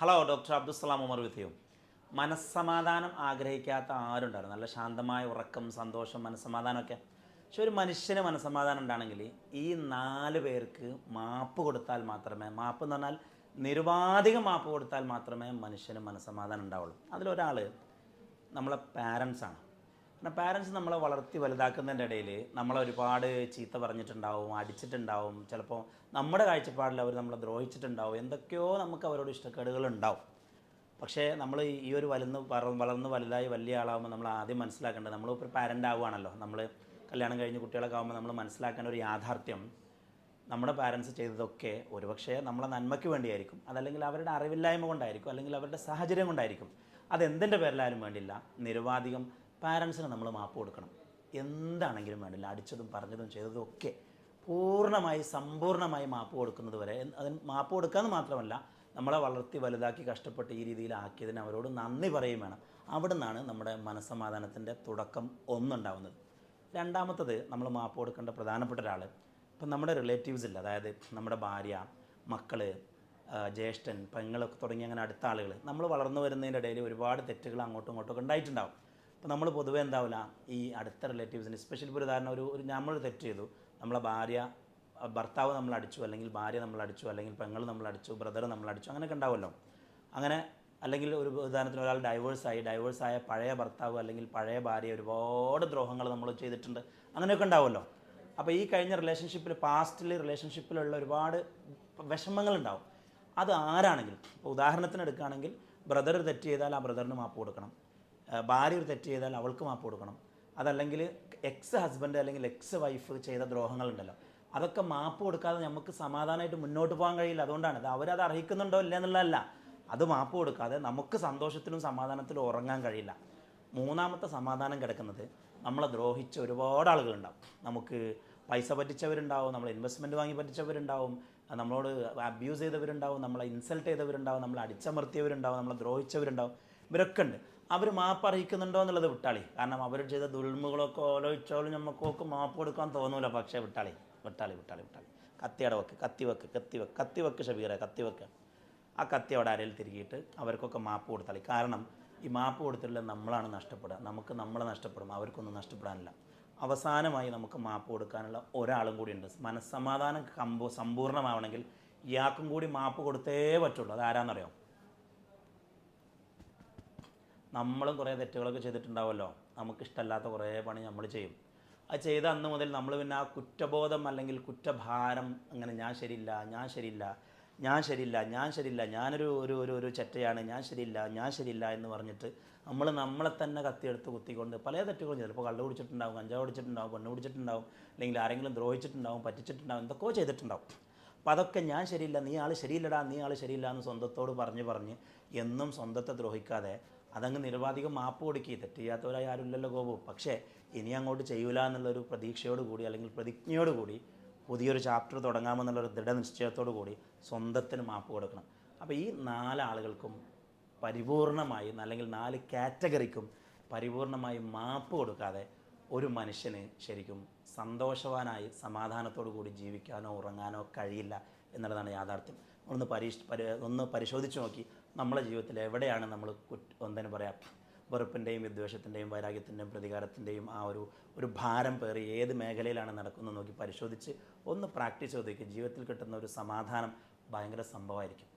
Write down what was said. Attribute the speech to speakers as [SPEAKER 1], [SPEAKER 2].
[SPEAKER 1] Hello doctor Abdussalam Umar with you മനസ്സമാധാനം ആഗ്രഹിക്കാത്ത ആരുണ്ടായിരുന്നു? നല്ല ശാന്തമായ ഉറക്കം സന്തോഷം മനസ്സമാധാനമൊക്കെ. പക്ഷെ ഒരു മനുഷ്യന് മനസ്സമാധാനം ഉണ്ടാണെങ്കിൽ ഈ നാല് പേർക്ക് മാപ്പ് കൊടുത്താൽ മാത്രമേ മാപ്പ് എന്ന് പറഞ്ഞാൽ നിരുപാധികം മാപ്പ് കൊടുത്താൽ മാത്രമേ മനുഷ്യന് മനസ്സമാധാനം ഉണ്ടാവുള്ളൂ. അതിലൊരാൾ നമ്മളെ പാരൻസാണ് കാരണം പാരൻസ് നമ്മളെ വളർത്തി വലുതാക്കുന്നതിന്റെ ഇടയിൽ നമ്മളെ ഒരുപാട് ചീത്ത പറഞ്ഞിട്ടുണ്ടാവും അടിച്ചിട്ടുണ്ടാവും. ചിലപ്പോൾ നമ്മുടെ കാഴ്ചപ്പാടിൽ അവർ നമ്മളെ ദ്രോഹിച്ചിട്ടുണ്ടാവും. എന്തൊക്കെയോ നമുക്ക് അവരോട് ഇഷ്ടക്കേടുകൾ ഉണ്ടാവും പക്ഷേ നമ്മൾ ഈ ഒരു വലുന്ന് വള- വളർന്ന് വലുതായി വലിയ ആളാകുമ്പോൾ നമ്മൾ ആദ്യം മനസ്സിലാക്കേണ്ടത് നമ്മൾ ഇപ്പോൾ പാരന്റ് ആവുകയാണല്ലോ. നമ്മൾ കല്യാണം കഴിഞ്ഞ് കുട്ടികളൊക്കെ ആകുമ്പോൾ നമ്മൾ മനസ്സിലാക്കേണ്ട ഒരു യാഥാർത്ഥ്യം നമ്മുടെ പാരൻസ് ചെയ്തതൊക്കെ ഒരുപക്ഷെ നമ്മളെ നന്മയ്ക്ക് വേണ്ടിയായിരിക്കും. അതല്ലെങ്കിൽ അവരുടെ അറിവില്ലായ്മ കൊണ്ടായിരിക്കും. അല്ലെങ്കിൽ അവരുടെ സാഹചര്യം കൊണ്ടായിരിക്കും. അതെന്തിന്റെ പേരിലായാലും വേണ്ടില്ല. നിരുപാധികം പാരൻസിന് നമ്മൾ മാപ്പ് കൊടുക്കണം. എന്താണെങ്കിലും വേണ്ടില്ല. അടിച്ചതും പറഞ്ഞതും ചെയ്തതും ഒക്കെ പൂർണമായി സമ്പൂർണമായി മാപ്പ് കൊടുക്കുന്നത് വരെ അതിന് മാപ്പ് കൊടുക്കാമെന്ന് മാത്രമല്ല നമ്മളെ വളർത്തി വലുതാക്കി കഷ്ടപ്പെട്ട് ഈ രീതിയിലാക്കിയതിന് അവരോട് നന്ദി പറയുകയും വേണം. അവിടെ നിന്നാണ് നമ്മുടെ മനസ്സമാധാനത്തിന്റെ തുടക്കം ഒന്നുണ്ടാവുന്നത്. രണ്ടാമത്തത് നമ്മൾ മാപ്പ് കൊടുക്കേണ്ട പ്രധാനപ്പെട്ട ഒരാൾ ഇപ്പം നമ്മുടെ റിലേറ്റീവ്സ് അതായത് നമ്മുടെ ഭാര്യ മക്കൾ ജ്യേഷ്ഠൻ പെങ്ങളൊക്കെ തുടങ്ങി അങ്ങനെ അടുത്ത ആളുകൾ നമ്മൾ വളർന്നു വരുന്നതിന്റെ ഇടയിൽ ഒരുപാട് തെറ്റുകൾ അങ്ങോട്ടും ഇങ്ങോട്ടും ഉണ്ടായിട്ടുണ്ടാവും. അപ്പോൾ നമ്മൾ പൊതുവേ എന്താവില്ല ഈ അടുത്ത റിലേറ്റീവ്സിന് സ്പെഷ്യൽ ഇപ്പോൾ ഉദാഹരണം ഒരു ഒരു നമ്മൾ തെറ്റ് ചെയ്തു. നമ്മളെ ഭാര്യ ഭർത്താവ് നമ്മൾ അടിച്ചു അല്ലെങ്കിൽ ഭാര്യ നമ്മൾ അടിച്ചു അല്ലെങ്കിൽ പെങ്ങൾ നമ്മൾ അടിച്ചു ബ്രദർ നമ്മൾ അടിച്ചു അങ്ങനെയൊക്കെ ഉണ്ടാവുമല്ലോ. അങ്ങനെ അല്ലെങ്കിൽ ഒരു ഉദാഹരണത്തിന് ഒരാൾ ഡൈവേഴ്സായി ഡൈവേഴ്സായ പഴയ ഭർത്താവ് അല്ലെങ്കിൽ പഴയ ഭാര്യ ഒരുപാട് ദ്രോഹങ്ങൾ നമ്മൾ ചെയ്തിട്ടുണ്ട് അങ്ങനെയൊക്കെ ഉണ്ടാവുമല്ലോ. അപ്പോൾ ഈ കഴിഞ്ഞ റിലേഷൻഷിപ്പിൽ പാസ്റ്റിൽ റിലേഷൻഷിപ്പിലുള്ള ഒരുപാട് വിഷമങ്ങളുണ്ടാവും അത് ആരാണെങ്കിലും ഇപ്പോൾ ഉദാഹരണത്തിന് എടുക്കുകയാണെങ്കിൽ ബ്രദർ തെറ്റ് ചെയ്താൽ ആ ബ്രദറിന് മാപ്പ് കൊടുക്കണം. ഭാര്യ ഒരു തെറ്റ് ചെയ്താൽ അവൾക്ക് മാപ്പ് കൊടുക്കണം. അതല്ലെങ്കിൽ എക്സ് ഹസ്ബൻഡ് അല്ലെങ്കിൽ എക്സ് വൈഫ് ചെയ്ത ദ്രോഹങ്ങളുണ്ടല്ലോ. അതൊക്കെ മാപ്പ് കൊടുക്കാതെ നമുക്ക് സമാധാനമായിട്ട് മുന്നോട്ട് പോകാൻ കഴിയില്ല. അതുകൊണ്ടാണ് അത് അവരത് അർഹിക്കുന്നുണ്ടോ ഇല്ല എന്നുള്ളതല്ല. അത് മാപ്പ് കൊടുക്കാതെ നമുക്ക് സന്തോഷത്തിലും സമാധാനത്തിലും ഉറങ്ങാൻ കഴിയില്ല. മൂന്നാമത്തെ സമാധാനം കിടക്കുന്നത് നമ്മളെ ദ്രോഹിച്ച ഒരുപാട് ആളുകളുണ്ടാവും. നമുക്ക് പൈസ പറ്റിച്ചവരുണ്ടാവും നമ്മൾ ഇൻവെസ്റ്റ്മെന്റ് വാങ്ങി പറ്റിച്ചവരുണ്ടാവും നമ്മളോട് അബ്യൂസ് ചെയ്തവരുണ്ടാവും നമ്മളെ ഇൻസൾട്ട് ചെയ്തവരുണ്ടാവും നമ്മളെ അടിച്ചമർത്തിയവരുണ്ടാവും നമ്മളെ ദ്രോഹിച്ചവരുണ്ടാവും. ഇവരൊക്കെ ഉണ്ട്. അവർ മാപ്പ് അറിയിക്കുന്നുണ്ടോ എന്നുള്ളത് വിട്ടാളി. കാരണം അവർ ചെയ്ത ദുൽമുകളൊക്കെ ഓലോചിച്ചോളും നമുക്കൊക്കെ മാപ്പ് കൊടുക്കാൻ തോന്നൂല. പക്ഷേ വിട്ടാളി വിട്ടാളി വിട്ടാളി വിട്ടാളി. കത്തിയുടെ വെക്ക് കത്തി വെക്ക് കത്തി വെക്ക് കത്തി വെക്ക് ഷബീറെ കത്തി വെക്ക്. ആ കത്തി അവിടെ അരയിൽ തിരികിയിട്ട് അവർക്കൊക്കെ മാപ്പ് കൊടുത്താളി. കാരണം ഈ മാപ്പ് കൊടുത്തില്ല നമ്മളാണ് നഷ്ടപ്പെടുക. നമുക്ക് നമ്മളെ നഷ്ടപ്പെടും. അവർക്കൊന്നും നഷ്ടപ്പെടാനില്ല. അവസാനമായി നമുക്ക് മാപ്പ് കൊടുക്കാനുള്ള ഒരാളും കൂടി ഉണ്ട്. മനസ്സമാധാനം കമ്പോ സമ്പൂർണമാവണമെങ്കിൽ ഇയാൾക്കും കൂടി മാപ്പ് കൊടുത്തേ പറ്റുള്ളൂ. അത് ആരാന്നറിയോ നമ്മളും കുറേ തെറ്റുകളൊക്കെ ചെയ്തിട്ടുണ്ടാവുമല്ലോ. നമുക്കിഷ്ടമല്ലാത്ത കുറേ പണി നമ്മൾ ചെയ്യും. അത് ചെയ്ത അന്ന് മുതൽ നമ്മൾ പിന്നെ ആ കുറ്റബോധം അല്ലെങ്കിൽ കുറ്റഭാരം അങ്ങനെ ഞാൻ ശരിയില്ല ഞാൻ ശരിയില്ല ഞാൻ ശരിയില്ല ഞാൻ ശരിയില്ല ഞാനൊരു ഒരു ഒരു ഒരു ചെറ്റയാണ് ഞാൻ ശരിയില്ല ഞാൻ ശരിയില്ല എന്ന് പറഞ്ഞിട്ട് നമ്മൾ നമ്മളെ തന്നെ കത്തിയെടുത്ത് കുത്തിക്കൊണ്ട് പല തെറ്റുകളും ചിലപ്പോൾ കള്ളു കുടിച്ചിട്ടുണ്ടാവും കഞ്ചാവ് കുടിച്ചിട്ടുണ്ടാവും പെണ്ണ് കുടിച്ചിട്ടുണ്ടാവും അല്ലെങ്കിൽ ആരെങ്കിലും ദ്രോഹിച്ചിട്ടുണ്ടാവും പറ്റിച്ചിട്ടുണ്ടാവും എന്തൊക്കെയോ ചെയ്തിട്ടുണ്ടാവും. അപ്പോൾ അതൊക്കെ ഞാൻ ശരിയില്ല നീ ആൾ ശരിയില്ലടാ നീ ആൾ ശരിയില്ല എന്ന് സ്വന്തത്തോട് പറഞ്ഞ് പറഞ്ഞ് എന്നും സ്വന്തത്തെ ദ്രോഹിക്കാതെ അതങ്ങ് നിരവാധികം മാപ്പ് കൊടുക്കി. തെറ്റ് ചെയ്യാത്തവരായി ആരുമില്ലല്ലോ ഗോപു. പക്ഷേ ഇനി അങ്ങോട്ട് ചെയ്യൂല എന്നുള്ളൊരു പ്രതീക്ഷയോട് കൂടി അല്ലെങ്കിൽ പ്രതിജ്ഞയോട് കൂടി പുതിയൊരു ചാപ്റ്റർ തുടങ്ങാമെന്നുള്ളൊരു ദൃഢനിശ്ചയത്തോടു കൂടി സ്വന്തത്തിന് മാപ്പ് കൊടുക്കണം. അപ്പോൾ ഈ നാലാളുകൾക്കും പരിപൂർണമായി അല്ലെങ്കിൽ നാല് കാറ്റഗറിക്കും പരിപൂർണമായി മാപ്പ് കൊടുക്കാതെ ഒരു മനുഷ്യന് ശരിക്കും സന്തോഷവാനായി സമാധാനത്തോടു കൂടി ജീവിക്കാനോ ഉറങ്ങാനോ കഴിയില്ല എന്നുള്ളതാണ് യാഥാർത്ഥ്യം. ഒന്ന് പരീക്ഷ പരി ഒന്ന് പരിശോധിച്ച് നോക്കി നമ്മളെ ജീവിതത്തിൽ എവിടെയാണ് നമ്മൾ കുറ്റ എന്തിനു പറയാം വെറുപ്പിന്റെയും വിദ്വേഷത്തിന്റെയും വൈരാഗ്യത്തിന്റെയും പ്രതികാരത്തിന്റെയും ആ ഒരു ഒരു ഭാരം പേറി ഏത് മേഖലയിലാണ് നടക്കുന്നത് നോക്കി പരിശോധിച്ച് ഒന്ന് പ്രാക്ടീസ് ചെയ്ത് ജീവിതത്തിൽ കിട്ടുന്ന ഒരു സമാധാനം ഭയങ്കര സംഭവമായിരിക്കും.